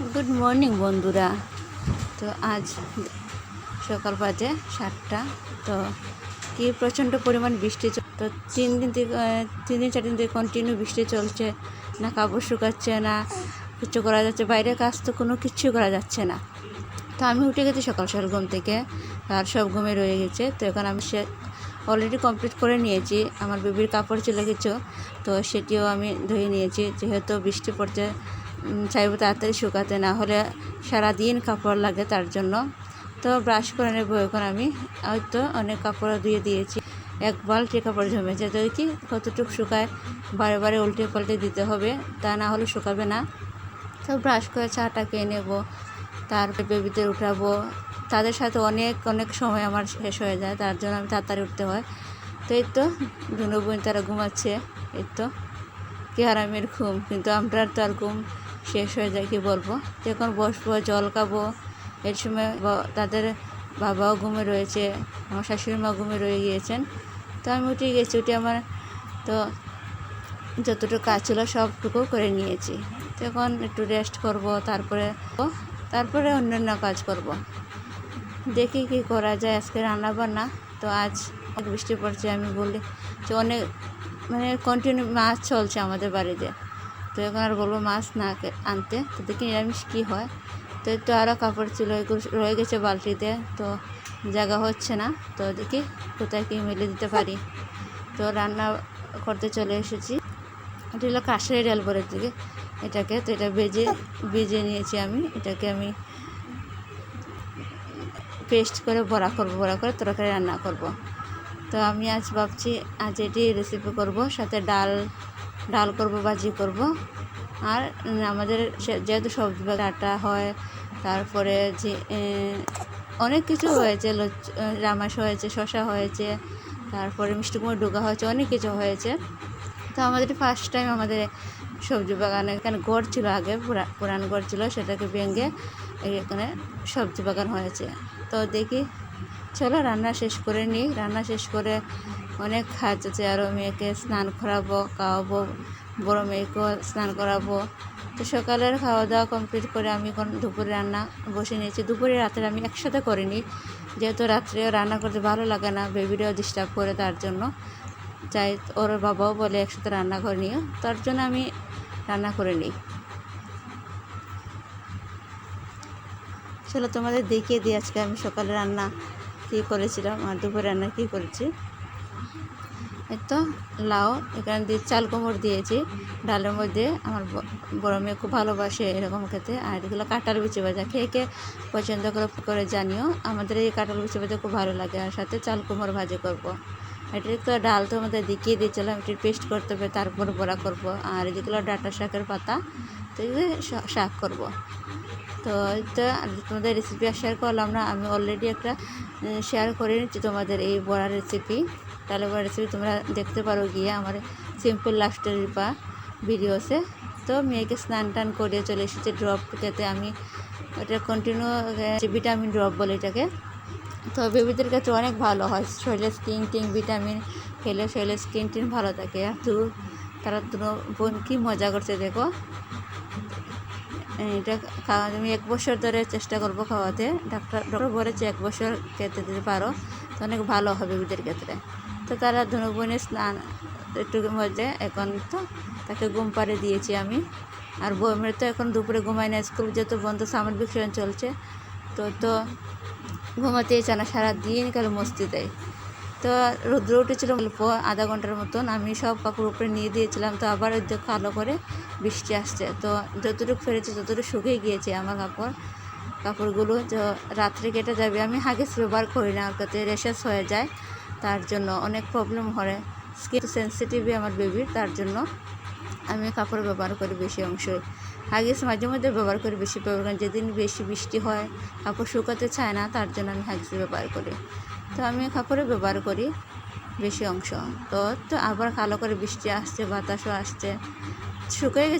Good morning বন্ধুরা। তো আজ সকাল বাজে সাতটা। তো কি প্রচণ্ড পরিমাণ বৃষ্টি তো তিন দিন থেকে তিন দিন, চার দিন থেকে কন্টিনিউ বৃষ্টি চলছে। না কাপড় শুকাচ্ছে, না কিছু করা যাচ্ছে। বাইরে কাজ তো কোনো কিচ্ছু করা যাচ্ছে না। তো আমি উঠে গেছি সকাল সকাল ঘুম থেকে, আর সব ঘুমে রয়ে গেছে। তো এখন আমি সে অলরেডি কমপ্লিট করে নিয়েছি। আমার বেবির কাপড় ছিল কিছু, তো সেটিও আমি ধুয়ে নিয়েছি। যেহেতু বৃষ্টি পড়ছে চাইব তাড়াতাড়ি শুকাতে, না হলে সারাদিন কাপড় লাগে তার জন্য। তো ব্রাশ করে নেব এখন আমি। হয়তো অনেক কাপড় ধুয়ে দিয়েছি। এক বালতি কাপড় জমেছে। তো কি কতটুকু শুকায়, বারে বারে উল্টে পাল্টে দিতে হবে, তা না হলে শুকাবে না। তো ব্রাশ করে চাটা খেয়ে নেব, তারপরে বেবিদের উঠাবো। তাদের সাথে অনেক অনেক সময় আমার শেষ হয়ে যায়, তার জন্য আমি তাড়াতাড়ি উঠতে হয়। তো এই তো দুনো বোন তারা ঘুমাচ্ছে। এই তো কি আরামের ঘুম, কিন্তু আমরা তো আর ঘুম শেষ হয়ে যায়, কি বলব? যখন বসবো, জল খাব, এর সময় তাদের বাবাও ঘুমে রয়েছে, আমার শাশুড়ি মা ঘুমে রয়ে গিয়েছেন। তো আমি উঠে গেছি, উঠে আমার তো যতটুকু কাজ ছিল সবটুকু করে নিয়েছি। তখন একটু রেস্ট করব, তারপরে তারপরে অন্যান্য কাজ করব। দেখি কি করা যায়, আজকে রান্না বান্না তো আজ বৃষ্টি পড়ছে, আমি বলি যে অনেক মানে কন্টিনিউ মাছ চলছে আমাদের বাড়িতে। তো এখন আর বলব মাছ না আনতে। তো দেখি নিরামিষ কী হয়। তো তো আরও কাপড় ছিল রয়ে গেছে বালতিতে। তো জায়গা হচ্ছে না। তো দেখি কোথায় কি মেলে দিতে পারি। তো রান্না করতে চলে এসেছি। এটা হলো কাশারি ডাল বলে দিকে এটাকে তো এটা বেজে বেজে নিয়েছি আমি। এটাকে আমি পেস্ট করে বড়া করব, বড়া করে তরকারি রান্না করব। তো আমি আজ ভাবছি, আজ এটি রেসিপি করব। সাথে ডাল ডাল করব ভাজি করব। আর আমাদের যেহেতু সবজি আটা হয়, তারপরে যে অনেক কিছু হয়েছে রামাস হয়েছে শশা হয়েছে, তারপরে মিষ্টি কুমড়ো ডোকা হয়েছে, অনেক কিছু হয়েছে। তো আমাদের ফার্স্ট টাইম আমাদের সবজি বাগানে এখানে গড় ছিল আগে, পুরা- পুরান গড় ছিল, সেটাকে ভেঙে এখানে সবজি বাগান হয়েছে। তো দেখি চলো রান্না শেষ করে নিই। রান্না শেষ করে অনেক কাজ আছে আরও মেয়েকে স্নান করাবো, খাওয়াবো, বড়ো মেয়েকেও স্নান করাবো। তো সকালের খাওয়া দাওয়া কমপ্লিট করে আমি এখন দুপুরে রান্না বসে নিয়েছি। দুপুরে রাতের আমি একসাথে করিনি। যেহেতু রাত্রে রান্না করতে ভালো লাগে না, বেবিটাও ডিস্টার্ব করে তার জন্য। চাই ওর বাবাও বলে একসাথে রান্না করে নিও। তার জন্য আমি রান্না করে নিই। চলো তোমাদের দেখিয়ে দিই। আজকে আমি সকালে রান্না কী করেছিলাম আর দুপুরে রান্না কী করেছি। তো লাউ, এখানে দিয়ে চাল কোমর দিয়েছি। ডালের মধ্যে আমার বড় মেয়ে খুব ভালোবাসে এরকম খেতে। আর এগুলো কাঁঠাল বিচি ভাজা। খেয়ে খেয়ে পছন্দ করে করে জানিও। আমাদের এই কাঁঠাল বিচি ভাজা খুব ভালো লাগে। আর সাথে চাল কোমর ভাজি করব। এটার তো ডাল তো আমাদের দেখিয়ে দিয়েছিলাম। এটি পেস্ট করতে হবে, তারপর বড়া করব। আর যেগুলো ডাটা শাকের পাতা। তো শাক করব। তো আর তোমাদের রেসিপি আর শেয়ার করলাম না, আমি অলরেডি একটা শেয়ার করে নিচ্ছি তোমাদের এই বড়া রেসিপি তাহলে বড়া রেসিপি তোমরা দেখতে পারো গিয়ে আমার সিম্পল লাস্টের বা ভিডিওসে তো মেয়েকে স্নান টান করে চলে এসেছে ড্রপ খেতে আমি। ওটা কন্টিনিউ ভিটামিন ড্রপ বলে এটাকে। তো বেবিদের ক্ষেত্রে অনেক ভালো হয়, শরীরের স্কিন টিন ভিটামিন খেলে শরীরের স্কিন টিন ভালো থাকে। আর তারা দুটো বোন কী মজা করছে দেখো। এটা খাওয়া আমি এক বছর ধরে চেষ্টা করব খাওয়াতে। ডাক্তার ডক্টর বলেছে এক বছর খেতে দিতে পারো, তো অনেক ভালো হবে ওদের ক্ষেত্রে। তো তারা ধনু বোনে স্নান একটু মধ্যে, এখন তো তাকে ঘুম পাড়ে দিয়েছি আমি। আর বইমের তো এখন দুপুরে ঘুমায় না, স্কুল যেহেতু বন্ধ সামার চলছে। তো তো ঘুমাতেই চায় না, সারাদিন কালে মস্তি দেয়। তো রৌদ্র উঠেছিল অল্প আধা ঘণ্টার মতন। আমি সব কাপড় উপরে নিয়ে দিয়েছিলাম, তো আবার ওই দেখো কালো করে বৃষ্টি আসছে। তো যতটুকু ফেরেছে ততটুকু শুকিয়ে গিয়েছে আমার কাপড়। কাপড়গুলো তো রাত্রে কেটে যাবে, আমি হাগিস ব্যবহার করি না, ওটাতে রেশেস হয়ে যায়, তার জন্য অনেক প্রবলেম হয়। স্কিন সেন্সিটিভই আমার বেবির তার জন্য আমি কাপড় ব্যবহার করি বেশি অংশই। হাগিস মাঝে মধ্যে ব্যবহার করি বেশি ব্যবহার করি যেদিন বেশি বৃষ্টি হয়, কাপড় শুকাতে চায় না, তার জন্য আমি হাগিস ব্যবহার করি। তো আমি কাপড়ে ব্যবহার করি বেশি অংশ। তো তো আবার কালো করে বৃষ্টি আসছে, বাতাসও আসছে। শুকিয়ে গেছে।